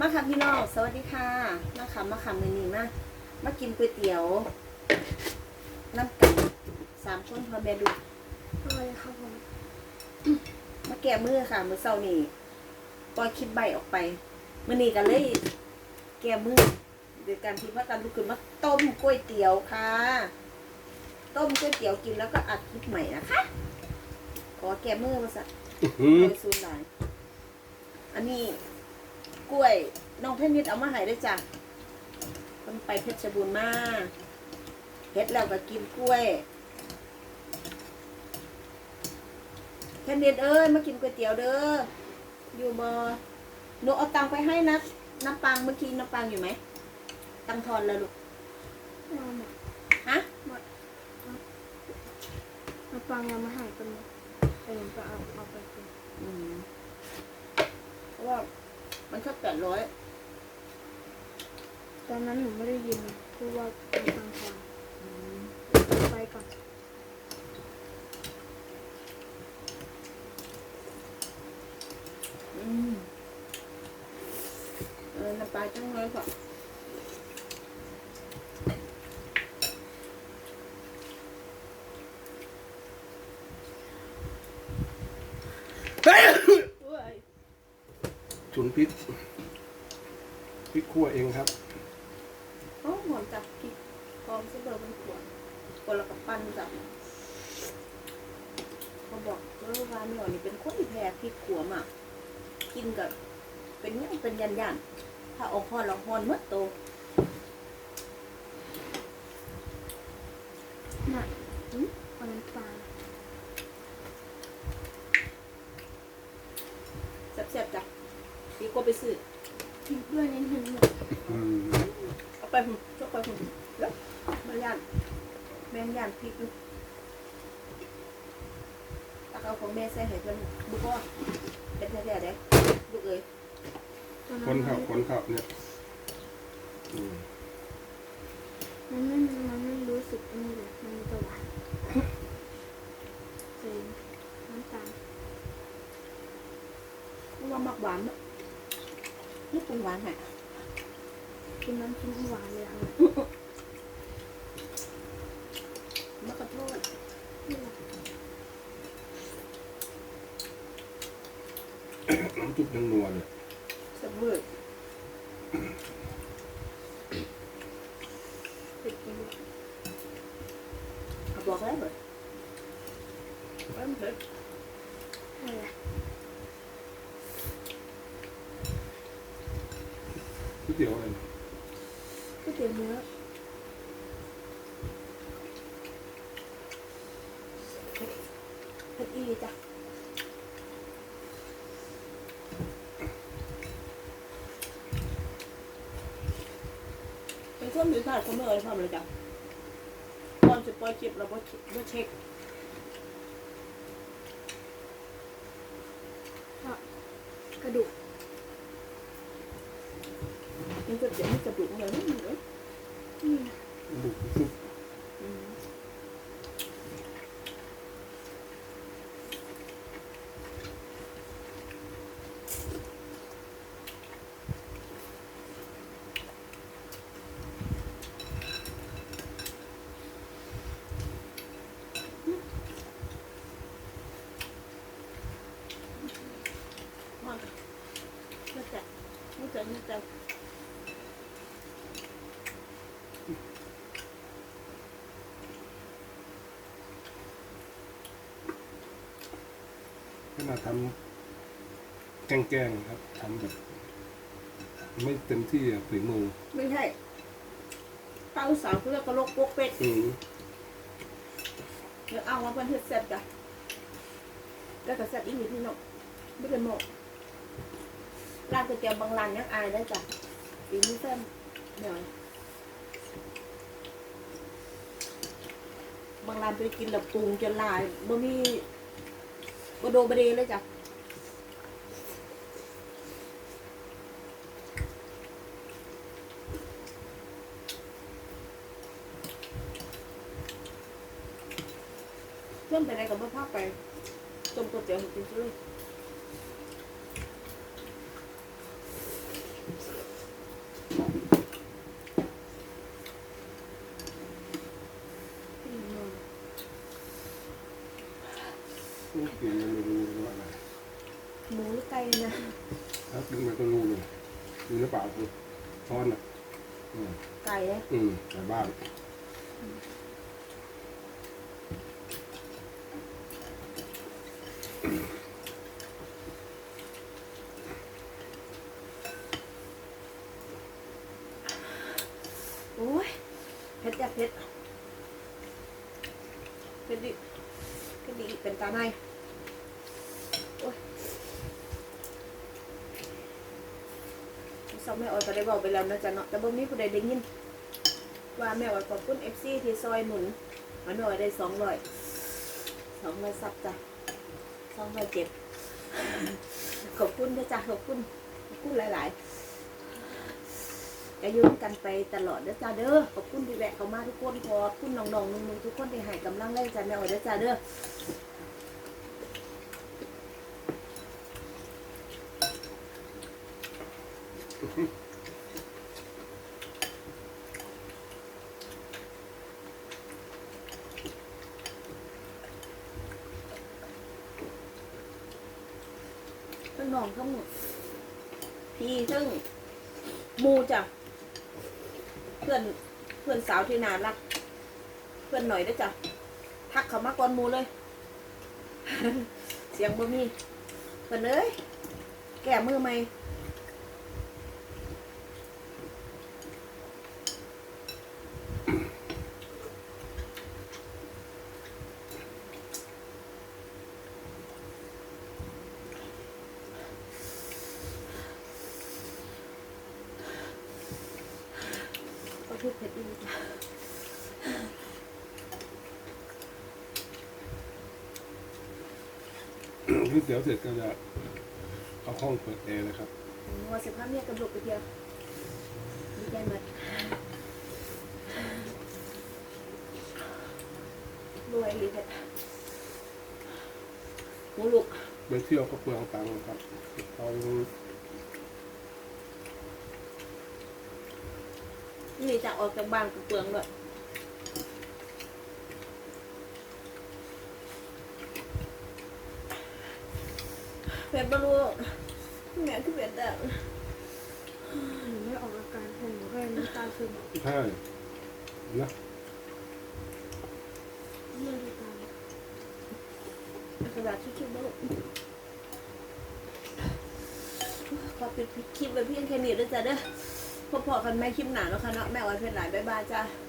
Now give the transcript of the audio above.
มาค่ะพี่น้องสวัสดีค่ะมาค่ะมาค่ะมือนี้มามากินก๋วยเตี๋ยวน้ำกันสามคนพอแม่ดูทำไมครับผมมาแก้มือค่ะมือเศร้านี่ปล่อยคลิปใบออกไปมือนี้กันเลยแก้มือโดยการที่ว่าการลุกขึ้นมาต้มก๋วยเตี๋ยวค่ะ ต้มก๋วยเตี๋ยวกินแล้วก็อัดคลิปใหม่นะคะขอแก้มือมาสักอื้อหือโดยซูนหลายอันนี้ กล้วยน้องเพชรนิดเอามาให้ด้วยจ้ะมันไปเพชรบูรณ์มาเพชรแล้วก็กินกล้วยเพชรนิดเอ้ยมากินก๋วยเตี๋ยวเด้ออยู่บอหนูเอาตังค์ไปให้นะน้ำปังเมื่อกี้น้ำปังอยู่ไหมตังค์ทอนแล้วลูกเอาหมดฮะมาฟังยังมาหายกันหมดเออก็เอาเอาไปกินอืมเพราะว่า มันแค่แปดร้อยตอนนั้นหนูไม่ได้ยินพูดว่าเป็นทางทางไปก่อนอืมเออน้ำปลาจังเลยค่ะ ฉุน พริกพริกคั่วเองครับเขาหอมจับพริกหอมซุปเปอร์เป็นขวดขวดแล้วก็ปั้นจับเขาบอกว่าร้านนี้นี่เป็นคนที่แพ้พริกขัวมากกินกับเป็นเนี่ยเป็นยันยันๆถ้าเออกฮอนเราฮอนหมดโตน่ะอืมเอาน้ำปลา แซ่บๆจ้ะดีกว่า ไปซื้อพริกด้วยนิดนึงอืมเอาไปหุ่นชกไปหุ่นแล้วมาย่านแม่งย่านพริกดูตักเอาของแม่ใส่ให้เพิ่นบุกว่าเป็นแท้ๆเด้ลูกเอ้ยตอนคนั้นนข้าวคนข้าวเนี่ยอืมมันไม่มันไม่รู้สึกนี่เลยมันมีแต่หวานเองน้ำตาลเพราะว่ามักหวานเนอะ นี่เปรุงหวานให้กินน้ำจิ้มหวานเลยค่ะมะกระโทษน้ำจุบยังนัวเลยสมบูรณ์ติดกินเอาบอกแล้วเบิดไมันเบิด อะไร ก๋วยเตี๋ยวอะไร ก๋วยเตี๋ยวเนื้อเผ็ดเผ็ดอีหลีจ้ะเป็นคนมีพลาดคนเมื่อไรพร้อมเลยจ้ะก่อนจะปล่อยคลิปเราก็เช็คกระดูก มันก็เดี๋ยวมันกระดูกเลยนี่เลย นี่ บุกซุป อืมมากไม่จับไม่จับไม่จับ ขนาดทำแกงๆครับทำแบบ ไม่เต็มที่อะฝีมือไม่ใช่เต้าสาวเขาเรียกกระโหลกโปกเป็ดอืมเดี๋ยวเอามาเพื่อนเฮ็ดแซ่บจ้ะแล้วก็แซ่บอีกนิดนึงเนาะไม่เป็นหมกร้านก๋วยเตี๋ยวบางร้านยังอายได้จ้ะปีนี้เส้นหน่อยบางร้านไปกินแบบปรุงจนลายบ่มี บ่โดบดีเลยจ้ะเพื่อนไปไหนกับเพ่อพาไปจมก๋วยเตี๋ยวห้กินซะเลย ลูมูเลยว่อะหมูไก่นะถ้าดึงมาตัวรู้เลยดูหรือเปล่าคือช้อนอะไก่นะอืมแต่บ้านโอ้ยเผ็ดจ้กเผ็ดเผ็ดดิเผ็ดดิเป็นตาไหน โอ้ยเศร้าแม่ออยก็ได้บอกไปแล้วนะจ๊ะเนาะแต่บ่มีผู้ใดได้ยิน ว่าแม่ออยขอบคุณเอฟซีที่ซอยหนุนมันแม่ออยได้สองร้อยสองร้อยซับจ้ะสองร้อยเจ็ดขอบคุณนะจ๊ะขอบคุณขอบคุณหลายๆก็อยุ่งกันไปตลอดเด้จ้าเด้อขอบคุณที่แวะเข้ามาทุกคนขอบคุณน้องๆนุ่งๆทุกคนที่ให้กำลังแรงใจแม่ออยเด้จ้าเด้อ น้องทั้งพี่ทั้งมูจ้ะเพื่อนเพื่อนสาวที่น่ารัก เพื่อนหน่อยได้จ้ะทักเขามาก่อนมูเลย เสียงบ่มีเพื่อนเอ้ยแก่มือไหม ก็พูดเผ็ดอีกจ้ะ ก๋วยเตี๋ยวเสร็จก็จะเอาห้องเปิดแอร์นะครับว่าสิบห้าเมียกับลูกไปเที่ยวดีใจหมดรวยอีกเลยหมูลูกไปเที่ยวก็เปลืองตังค์ครับเอานี่จะออกจากบ้านกับเปลืองด้วย ผ็ดบะลูกแม่คือเผ็ดอะหนูไม่ออกอาการผมหนูแค่น้ำตาซึมใช่นะเมื่อดูตามกระดาษที่คิดบะลูกขอปิดคลิปไว้เพียงแค่นี้ด้วยจ้ะเด้อพบพอกันไม่คลิปหนาแล้วค่ะเนาะแม่ออยเพชรหลายบ๊ายบายจ้าบ